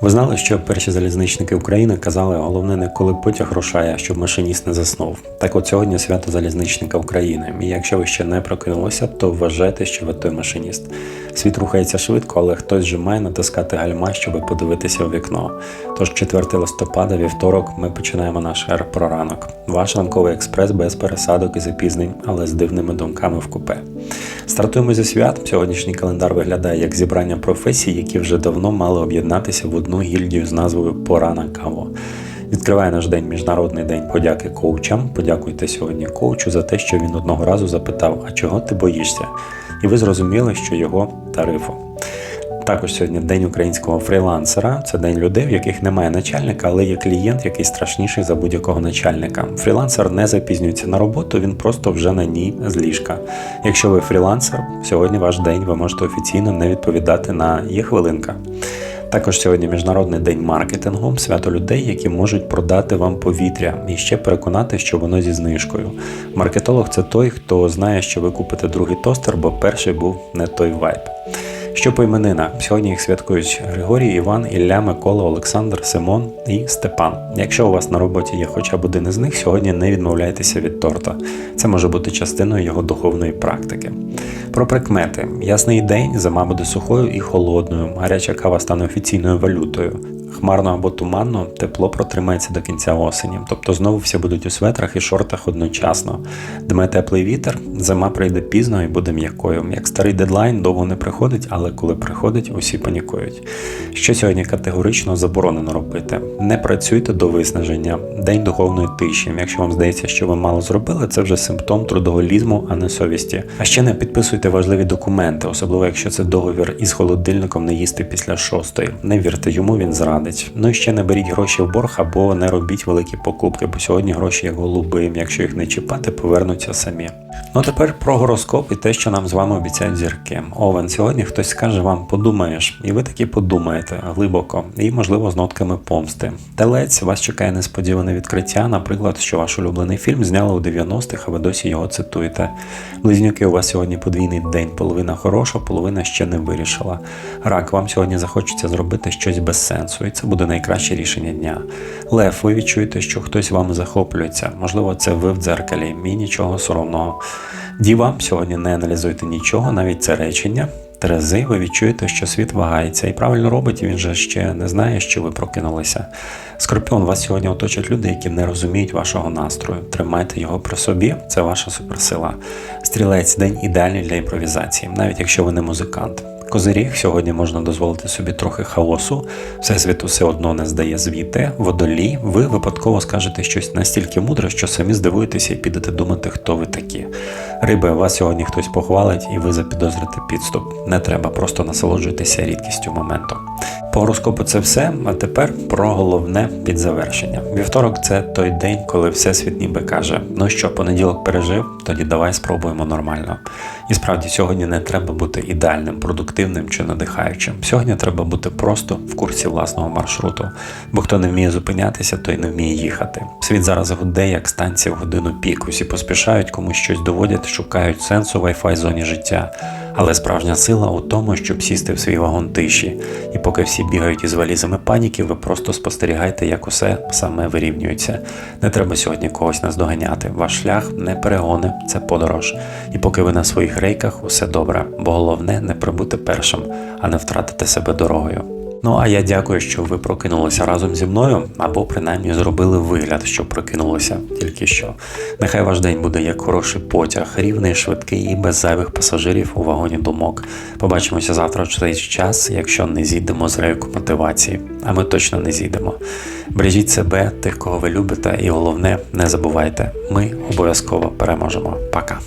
Ви знали, що перші залізничники України казали, головне не коли потяг рушає, щоб машиніст не заснув. Так от сьогодні свято залізничника України. І якщо ви ще не прокинулися, то вважайте, що ви той машиніст. Світ рухається швидко, але хтось же має натискати гальма, щоб подивитися у вікно. Тож 4 листопада, вівторок, ми починаємо наш ер про ранок. Ваш ранковий експрес без пересадок і запізнень, але з дивними думками в купе. Стартуємо зі свят. Сьогоднішній календар виглядає як зібрання професій, які вже давно мали об'єднатися в одну гільдію з назвою Пора на каву. Відкриває наш день Міжнародний день подяки коучам. Подякуйте сьогодні коучу за те, що він одного разу запитав, а чого ти боїшся? І ви зрозуміли, що його тарифу. Також сьогодні день українського фрілансера. Це день людей, в яких немає начальника, але є клієнт, який страшніший за будь-якого начальника. Фрілансер не запізнюється на роботу, він просто вже на ній з ліжка. Якщо ви фрілансер, сьогодні ваш день, ви можете офіційно не відповідати на є хвилинка. Також сьогодні міжнародний день маркетингу, свято людей, які можуть продати вам повітря і ще переконати, що воно зі знижкою. Маркетолог це той, хто знає, що ви купите другий тостер, бо перший був не той вайб. Що по іменинах? Сьогодні їх святкують Григорій, Іван, Ілля, Микола, Олександр, Симон і Степан. Якщо у вас на роботі є хоча б один із них, сьогодні не відмовляйтеся від торта. Це може бути частиною його духовної практики. Про прикмети: ясний день, зима буде сухою і холодною, гаряча кава стане офіційною валютою. Хмарно або туманно, тепло протримається до кінця осені, тобто знову всі будуть у светрах і шортах одночасно. Дме теплий вітер, зима прийде пізно і буде м'якою. Як старий дедлайн довго не приходить, але коли приходить, усі панікують. Що сьогодні категорично заборонено робити? Не працюйте до виснаження, день духовної тиші. Якщо вам здається, що ви мало зробили, це вже симптом трудоголізму, а не совісті. А ще не підписуйте важливі документи, особливо якщо це договір із холодильником не їсти після шостої. Не вірте йому, він зрадить. Ну і ще не беріть гроші в борг або не робіть великі покупки, бо сьогодні гроші є голубим. Якщо їх не чіпати, повернуться самі. Ну тепер про гороскоп і те, що нам з вами обіцяють зірки. Овен, сьогодні хтось скаже вам, подумаєш, і ви таки подумаєте глибоко, і можливо з нотками помсти. Телець вас чекає несподіване відкриття, наприклад, що ваш улюблений фільм зняли у 90-х, а ви досі його цитуєте. Близнюки, у вас сьогодні подвійний день, половина хороша, половина ще не вирішила. Рак, вам сьогодні захочеться зробити щось без сенсу, і це буде найкраще рішення дня. Лев, ви відчуєте, що хтось вами захоплюється. Можливо, це ви в дзеркалі, і нічого соромного. Діва, сьогодні не аналізуйте нічого, навіть це речення. Терези, ви відчуєте, що світ вагається і правильно робить, він же ще не знає, що ви прокинулися. Скорпіон, вас сьогодні оточать люди, які не розуміють вашого настрою. Тримайте його при собі, це ваша суперсила. Стрілець день ідеальний для імпровізації, навіть якщо ви не музикант. Козиріг сьогодні можна дозволити собі трохи хаосу, всесвіт усе одно не здає звіти. Водолій, ви випадково скажете щось настільки мудре, що самі здивуєтеся і підете думати, хто ви такі. Риби, вас сьогодні хтось похвалить, і ви запідозрите підступ. Не треба, просто насолоджуйтеся рідкістю моменту. По гороскопу це все. А тепер про головне під завершення. Вівторок це той день, коли всесвіт ніби каже: ну що, понеділок пережив, тоді давай спробуємо нормально. І справді сьогодні не треба бути ідеальним, продуктивним чи надихаючим. Сьогодні треба бути просто в курсі власного маршруту. Бо хто не вміє зупинятися, той не вміє їхати. Світ зараз гуде, як станція в годину пік. Усі поспішають, комусь щось доводять, шукають сенсу в Wi-Fi зоні життя. Але справжня сила у тому, щоб сісти в свій вагон тиші. І поки всі бігають із валізами паніки, ви просто спостерігайте, як усе саме вирівнюється. Не треба сьогодні когось наздоганяти. Ваш шлях не перегони, це подорож. І поки ви на своїх рейках, усе добре, бо головне не прибути першим, а не втратити себе дорогою. Ну а я дякую, що ви прокинулися разом зі мною, або принаймні зробили вигляд, що прокинулися тільки що. Нехай ваш день буде як хороший потяг, рівний, швидкий і без зайвих пасажирів у вагоні думок. Побачимося завтра в цей час, якщо не зійдемо з рейку мотивації, а ми точно не зійдемо. Бережіть себе, тих, кого ви любите, і головне, не забувайте, ми обов'язково переможемо. Пока.